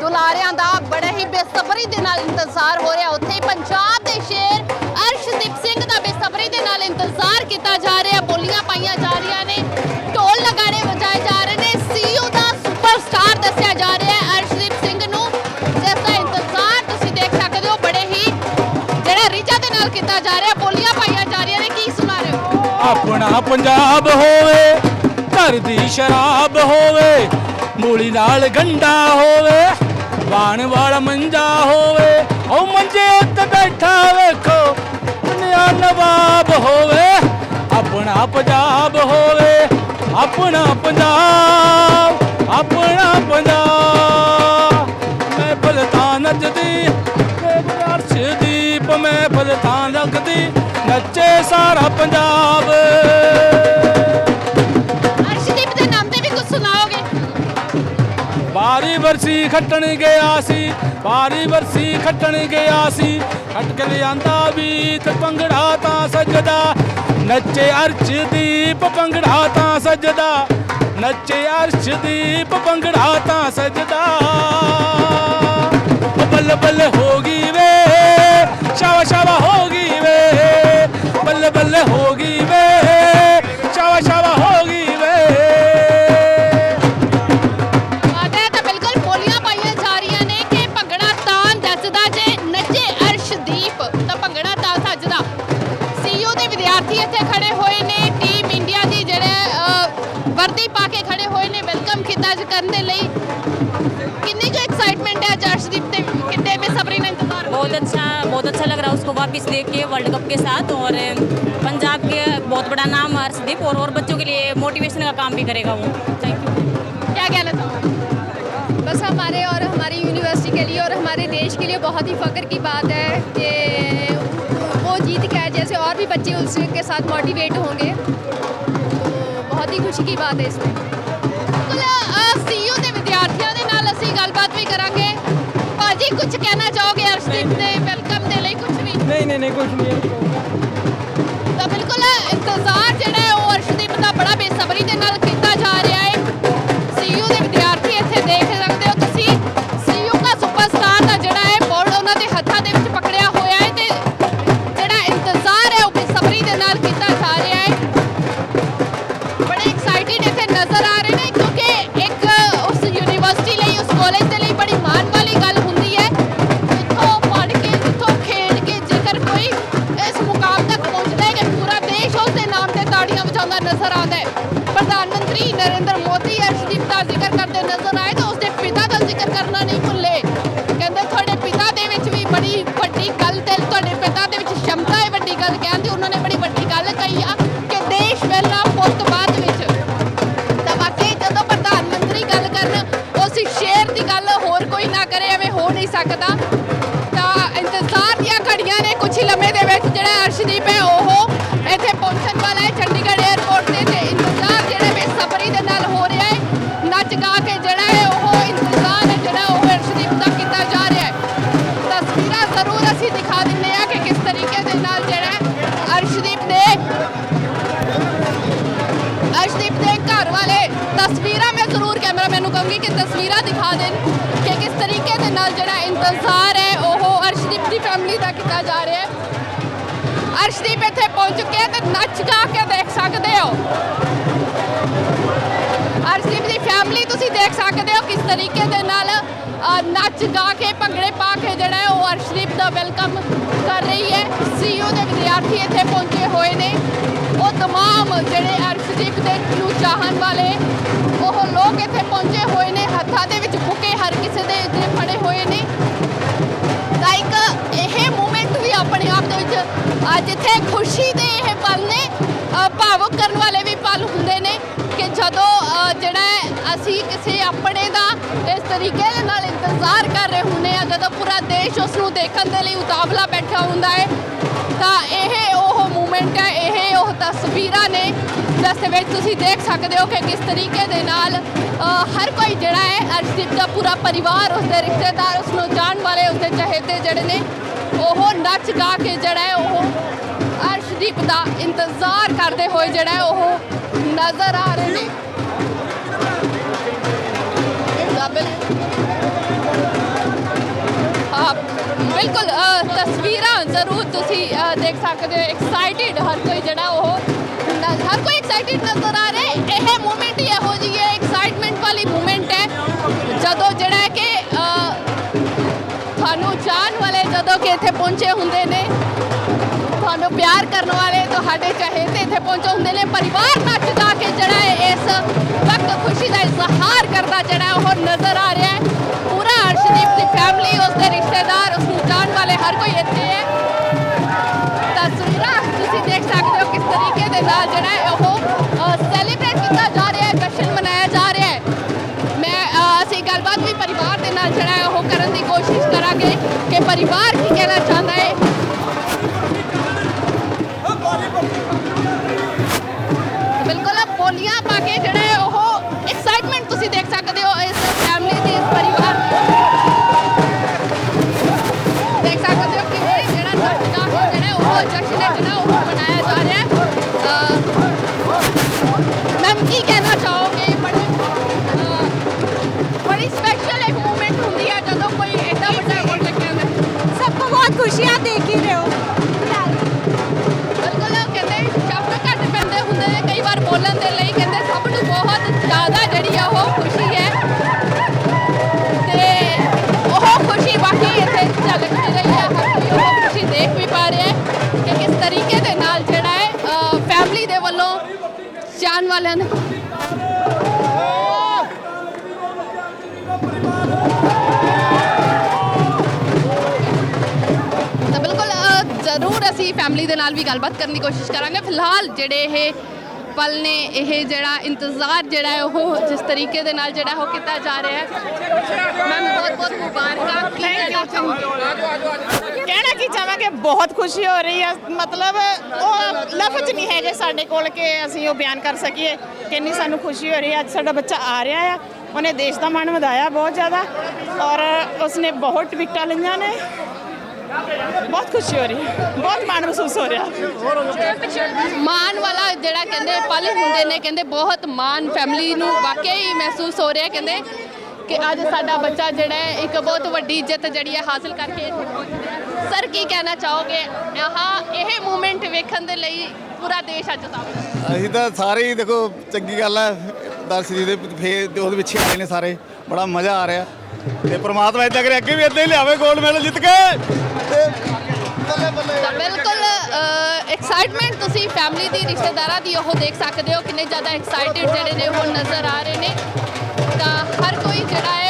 ਦੁਲਾਰਿਆਂ ਦਾ ਬੜੇ ਹੀ ਬੇਸਬਰੀ ਦੇ ਨਾਲ ਇੰਤਜ਼ਾਰ ਹੋ ਰਿਹਾ। ਉੱਥੇ ਹੀ ਪੰਜਾਬ ਦੇ ਸ਼ੇਰ ਅਰਸ਼ਦੀਪ ਸਿੰਘ ਦਾ ਬੇਸਬਰੀ ਦੇ ਨਾਲ ਇੰਤਜ਼ਾਰ ਕੀਤਾ ਜਾ ਰਿਹਾ। ਬੋਲੀਆਂ ਪਾਈਆਂ ਜਾ ਰਹੀਆਂ ਨੇ, ਢੋਲ ਨਗਾੜੇ ਵਜਾਏ ਜਾ ਰਹੇ ਨੇ। ਸੀਯੂ ਦਾ ਸੁਪਰਸਟਾਰ ਦੱਸਿਆ ਜਾ ਰਿਹਾ ਹੈ ਅਰਸ਼ਦੀਪ ਸਿੰਘ ਨੂੰ। ਜਿਸ ਦਾ ਇੰਤਜ਼ਾਰ ਤੁਸੀਂ ਦੇਖ ਸਕਦੇ ਹੋ, ਬੜੇ ਹੀ ਜਿਹੜਾ ਰੀਜਾ ਦੇ ਨਾਲ ਕੀਤਾ ਜਾ ਰਿਹਾ। ਬੋਲੀਆਂ ਪਾਈਆਂ ਜਾ ਰਹੀਆਂ ਨੇ, ਕੀ ਸੁਣਾ ਰਹੇ ਹੋ? ਆਪਣਾ ਪੰਜਾਬ ਹੋਵੇ, ਘਰ ਦੀ ਸ਼ਰਾਬ ਹੋਵੇ ਮੂਲੀ ਨਾਲ ਗੰਡਾ ਹੋਵੇ, ਵਾਣ ਵਾਲਾ ਮੰਜਾ ਹੋਵੇ, ਉਹ ਮੰਜੇ ਉੱਤੇ ਬੈਠਾ ਵੇਖੋ ਦੁਨੀਆ ਨਵਾਬ ਹੋਵੇ, ਆਪਣਾ ਪੰਜਾਬ ਹੋਵੇ, ਆਪਣਾ ਪੰਜਾਬ ਆਪਣਾ ਪੰਜਾਬ। ਮੈਂ ਬਲਤਾਂ ਨੱਚਦੀ, ਮੈਂ ਅਰਸ਼ਦੀਪ, ਮੈਂ ਬਲਤਾਂ ਲੱਗਦੀ ਨੱਚੇ ਸਾਰਾ ਪੰਜਾਬ। ਬਾਰੀ ਵਰਸੀ ਖੱਟਣ ਗਿਆ ਸੀ ਬਾਰੀ ਵਰਸੀ ਖੱਟਣ ਗਿਆ ਸੀ। ਖੱਟ ਕੇ ਲਿਆਂਦਾ ਵੀ ਪੰਗੜਾ ਤਾਂ ਸਜਦਾ। ਨੱਚੇ ਅਰਸ਼ਦੀਪ ਪੰਗੜਾ ਤਾਂ ਸਜਦਾ। ਨੱਚੇ ਅਰਸ਼ਦੀਪ ਪੰਗੜਾ ਤਾਂ ਸਜਦਾ। जो एक्साइटमेंट है जर्शदीप किड्डे में सबरी ने इंतज़ार बहुत अच्छा बहुत अच्छा लग रहा है उसको वापस देख के वर्ल्ड कप के साथ और पंजाब के बहुत बड़ा नाम हर्षदीप और, और बच्चों के लिए मोटिवेशन का काम भी करेगा वो। थैंक यू क्या कहना चाहूँगा? बस हमारे और हमारी यूनिवर्सिटी के लिए और हमारे देश के लिए बहुत ही फ़ख्र की बात है कि वो जीत के जैसे और भी बच्चे उसके साथ मोटिवेट होंगे। तो बहुत ही खुशी की बात है इसमें। ਵੀ ਕਰਾਂਗੇ। ਭਾਜੀ ਕੁਝ ਕਹਿਣਾ ਚਾਹੋਗੇ ਅਰਸ਼ਦੀਪ ਦੇ ਵੈਲਕਮ ਦੇ ਲਈ? ਕੁਝ ਵੀ? ਨਹੀਂ ਨਹੀਂ ਨਹੀਂ ਕੁਝ ਨਹੀਂ। ਦਿੰਦੇ ਆ ਕਿ ਕਿਸ ਤਰੀਕੇ ਦੇ ਨਾਲ ਜਿਹੜਾ ਅਰਸ਼ਦੀਪ ਦੇ ਅਰਸ਼ਦੀਪ ਦੇ ਘਰ ਵਾਲੇ ਤਸਵੀਰਾਂ ਮੈਂ ਜ਼ਰੂਰ ਕੈਮਰਾਮੈਨ ਨੂੰ ਕਹੂੰਗੀ ਕਿ ਤਸਵੀਰਾਂ ਦਿਖਾ ਦੇਣ ਕਿ ਕਿਸ ਤਰੀਕੇ ਦੇ ਨਾਲ ਜਿਹੜਾ ਇੰਤਜ਼ਾਰ ਹੈ ਉਹ ਅਰਸ਼ਦੀਪ ਦੀ ਫੈਮਿਲੀ ਦਾ ਕੀਤਾ ਜਾ ਰਿਹਾ ਹੈ। ਅਰਸ਼ਦੀਪ ਇੱਥੇ ਪਹੁੰਚ ਚੁੱਕੇ ਤੇ ਨੱਚ ਗਾ ਕੇ ਦੇਖ ਸਕਦੇ ਹੋ। ਅਰਸ਼ਦੀਪ ਦੀ ਫੈਮਿਲੀ ਤੁਸੀਂ ਦੇਖ ਸਕਦੇ ਹੋ ਕਿਸ ਤਰੀਕੇ ਦੇ ਨਾਲ ਅ, ਨੱਚ ਗਾ ਕੇ ਭੰਗੜੇ ਪਾ ਕੇ ਜਿਹੜਾ ਹੈ ਉਹ ਅਰਸ਼ਦੀਪ ਦਾ ਵੈਲਕਮ ਕਰ ਰਹੀ ਹੈ ਸੀਯੂ ਦੇ ਵਿਦਿਆਰਥੀ ਇੱਥੇ ਪਹੁੰਚੇ ਹੋਏ ਨੇ ਉਹ तमाम ਜਿਹੜੇ ਅਰਸ਼ਦੀਪ ਦੇ ਨੂੰ ਚਾਹਣ ਵਾਲੇ ਉਹ ਲੋਕ ਇੱਥੇ ਪਹੁੰਚੇ ਹੋਏ ਨੇ ਹੱਥਾਂ ਦੇ ਵਿੱਚ ਬੁਕੇ ਹਰ ਕਿਸੇ ਦੇ ਇੱਥੇ ਫੜੇ ਹੋਏ ਨੇ ਤਾਂ ਇੱਕ ਇਹ ਮੂਮੈਂਟ ਵੀ ਆਪਣੇ ਆਪ ਦੇ ਵਿੱਚ ਅ, ਜਿੱਥੇ ਖੁਸ਼ੀ ਦੇ ਇਹ ਪਲ ਨੇ ਅ, ਭਾਵੁਕ ਕਰਨ ਵਾਲੇ ਵੀ ਪਲ ਹੁੰਦੇ ਨੇ ਕਿ ਜਦੋਂ ਜਿਹੜਾ ਅਸੀਂ ਕਿਸੇ ਆਪਣੇ ਦਾ ਇਸ ਤਰੀਕੇ ਦੇ ਨਾਲ ਇੰਤਜ਼ਾਰ ਕਰ ਰਹੇ ਹੁੰਦੇ ਆ ਜਦੋਂ ਪੂਰਾ ਦੇਸ਼ ਉਸ ਨੂੰ ਦੇਖਣ ਦੇ ਲਈ ਉਤਾਵਲਾ ਬੈਠਾ ਹੁੰਦਾ ਹੈ, ਤਾਂ ਇਹ ਉਹ ਮੂਮੈਂਟ ਹੈ, ਇਹ ਉਹ ਤਸਵੀਰਾਂ ਨੇ ਜਿਸ ਦੇ ਵਿੱਚ ਤੁਸੀਂ ਦੇਖ ਸਕਦੇ ਹੋ ਕਿ ਕਿਸ ਤਰੀਕੇ ਦੇ ਨਾਲ ਹਰ ਕੋਈ ਜਿਹੜਾ ਹੈ ਅਰਸ਼ਦੀਪ ਦਾ ਪੂਰਾ ਪਰਿਵਾਰ ਉਸਦੇ ਰਿਸ਼ਤੇਦਾਰ ਉਸ ਨੂੰ ਜਾਣ ਵਾਲੇ ਉਸਦੇ ਚਹੇਤੇ ਜਿਹੜੇ ਨੇ, ਉਹ ਨੱਚ ਗਾ ਕੇ ਜਿਹੜਾ ਹੈ, ਉਹ ਅਰਸ਼ਦੀਪ ਦਾ ਇੰਤਜ਼ਾਰ ਕਰਦੇ ਹੋਏ ਜਿਹੜਾ ਹੈ, ਉਹ नज़र आ रहे हैं। बिल्कुल तस्वीर ज़रूर तुसी देख सकते हो। एक्साइटेड हर कोई जरा हो हर कोई एक्साइटेड नज़र आ रहे यह मूवमेंट ही हो जी है एक्साइटमेंट वाली मूवमेंट है। जो जड़ा के थानू जान वाले जदों के इतने पहुँचे होंगे ने प्यार करने वाले तो चाहे इतने पहुँचे होंगे ने। परिवार ना ਵਕਤ ਖੁਸ਼ੀ ਦਾ ਇਜ਼ਹਾਰ ਕਰਦਾ ਜਿਹੜਾ ਉਹ ਨਜ਼ਰ ਆ ਰਿਹਾ ਹੈ। ਪੂਰਾ ਅਰਸ਼ਦੀਪ ਦੀ ਫੈਮਿਲੀ ਉਸਦੇ ਰਿਸ਼ਤੇਦਾਰ ਉਸ ਨੂੰ ਜਾਣ ਵਾਲੇ ਹਰ ਕੋਈ ਇੱਥੇ ਹੈ। ਤਸਵੀਰਾਂ ਤੁਸੀਂ ਦੇਖ ਸਕਦੇ ਹੋ ਕਿਸ ਤਰੀਕੇ ਦੇ ਨਾਲ ਜਿਹੜਾ ਹੈ ਉਹ ਸੈਲੀਬ੍ਰੇਟ ਕੀਤਾ ਜਾ ਰਿਹਾ ਹੈ ਜਸ਼ਨ ਮਨਾਇਆ ਜਾ ਰਿਹਾ ਹੈ। ਮੈਂ ਅਸੀਂ ਗੱਲਬਾਤ ਵੀ ਪਰਿਵਾਰ ਦੇ ਨਾਲ ਜਿਹੜਾ ਹੈ ਉਹ ਕਰਨ ਦੀ ਕੋਸ਼ਿਸ਼ ਕਰਾਂਗੇ ਕਿ ਪਰਿਵਾਰ ਬੋਲੀਆਂ ਪਾ ਕੇ ਜਿਹੜਾ ਉਹ ਐਕਸਾਈਟਮੈਂਟ ਤੁਸੀਂ ਦੇਖ ਸਕਦੇ ਹੋ ਇਸ ਫੈਮਿਲੀ ਦੀ, ਇਸ ਪਰਿਵਾਰ ਦੇਖ ਸਕਦੇ ਹੋ ਕਿ ਜਿਹੜਾ ਨੱਚਦਾ ਜਿਹੜਾ ਉਹ ਜਸ਼ਨ ਹੈ, ਜਿਹੜਾ ਉਹ ਮਨਾਇਆ ਜਾ ਰਿਹਾ ਹੈ। ਮੈਮ ਕੀ ਕਹਿਣਾ ਚਾਹੋਗੇ ਜਾਣ ਬਿਲਕੁਲ ਅ, ਜ਼ਰੂਰ ਅਸੀਂ ਫੈਮਿਲੀ ਦੇ ਨਾਲ ਵੀ ਗੱਲਬਾਤ ਕਰਨ ਦੀ ਕੋਸ਼ਿਸ਼ ਕਰਾਂਗੇ। ਫਿਲਹਾਲ ਜਿਹੜੇ ਇਹ ਪਲ ਨੇ ਇਹ ਜਿਹੜਾ ਇੰਤਜ਼ਾਰ ਜਿਹੜਾ ਹੈ ਉਹ ਜਿਸ ਤਰੀਕੇ ਦੇ ਨਾਲ ਜਿਹੜਾ ਉਹ ਕੀਤਾ ਜਾ ਰਿਹਾ ਹੈ। ਮੈਮ ਬਹੁਤ ਬਹੁਤ ਮੁਬਾਰਕਾਂ। ਕੀ ਕਹਿਣਾ ਚਾਹੋਗੇ? ਕਹਿਣਾ ਕੀ ਚਾਹਾਂਗੇ? ਬਹੁਤ ਖੁਸ਼ੀ ਹੋ ਰਹੀ ਹੈ ਮਤਲਬ ਉਹ ਲਫ਼ਜ਼ ਨਹੀਂ ਹੈਗੇ ਸਾਡੇ ਕੋਲ ਕਿ ਅਸੀਂ ਉਹ ਬਿਆਨ ਕਰ ਸਕੀਏ। ਕਿੰਨੀ ਸਾਨੂੰ ਖੁਸ਼ੀ ਹੋ ਰਹੀ ਹੈ ਅੱਜ ਸਾਡਾ ਬੱਚਾ ਆ ਰਿਹਾ ਆ। ਉਹਨੇ ਦੇਸ਼ ਦਾ ਮਾਣ ਵਧਾਇਆ ਬਹੁਤ ਜ਼ਿਆਦਾ। ਔਰ ਉਸਨੇ ਬਹੁਤ ਵਿਕਟਾਂ ਲਈਆਂ ਨੇ। ਬਹੁਤ ਖੁਸ਼ੀ ਹੋ ਰਹੀ ਹੈ। ਬਹੁਤ ਮਾਣ ਮਹਿਸੂਸ ਹੋ ਰਿਹਾ। ਮਾਨ ਵਾਲਾ ਜਿਹੜਾ ਕਹਿੰਦੇ ਪਲ ਹੁੰਦੇ ਨੇ ਕਹਿੰਦੇ ਬਹੁਤ ਮਾਨ ਫੈਮਿਲੀ ਨੂੰ ਵਾਕਿਆ ਹੀ ਮਹਿਸੂਸ ਹੋ ਰਿਹਾ ਕਹਿੰਦੇ ਕਿ ਅੱਜ ਸਾਡਾ ਬੱਚਾ ਜਿਹੜਾ ਹੈ ਇੱਕ ਬਹੁਤ ਵੱਡੀ ਇੱਜ਼ਤ ਜਿਹੜੀ ਹੈ ਹਾਸਲ ਕਰਕੇ ਇੱਥੇ ਪਹੁੰਚਿਆ ਸਰ ਕੀ ਕਹਿਣਾ ਚਾਹੋਗੇ? ਆਹ ਇਹ ਮੂਮੈਂਟ ਵੇਖਣ ਦੇ ਲਈ ਪੂਰਾ ਦੇਸ਼ ਅੱਜ ਸਾਹਮਣੇ ਅਸੀਂ ਤਾਂ ਸਾਰੇ ਹੀ ਦੇਖੋ ਚੰਗੀ ਗੱਲ ਹੈ। ਦਰਸ਼ਕ ਦੇ ਫੇਰ ਉਹਦੇ ਪਿੱਛੇ ਆਏ ਨੇ ਸਾਰੇ। ਬੜਾ ਮਜ਼ਾ ਆ ਰਿਹਾ। ਤੇ ਪ੍ਰਮਾਤਮਾ ਇਦਾਂ ਕਰੇ, ਅੱਗੇ ਵੀ ਇਦਾਂ ਹੀ ਲਿਆਵੇ ਗੋਲਡ ਮੈਡਲ ਜਿੱਤ ਕੇ। ਬਿਲਕੁਲ ਐਕਸਾਈਟਮੈਂਟ ਤੁਸੀਂ ਫੈਮਿਲੀ ਦੀ, ਰਿਸ਼ਤੇਦਾਰਾਂ ਦੀ ਉਹ ਦੇਖ ਸਕਦੇ ਹੋ, ਕਿੰਨੇ ਜ਼ਿਆਦਾ ਐਕਸਾਈਟਿਡ ਜਿਹੜੇ ਨੇ ਉਹ ਨਜ਼ਰ ਆ ਰਹੇ ਨੇ। ਤਾਂ ਹਰ ਕੋਈ ਜਿਹੜਾ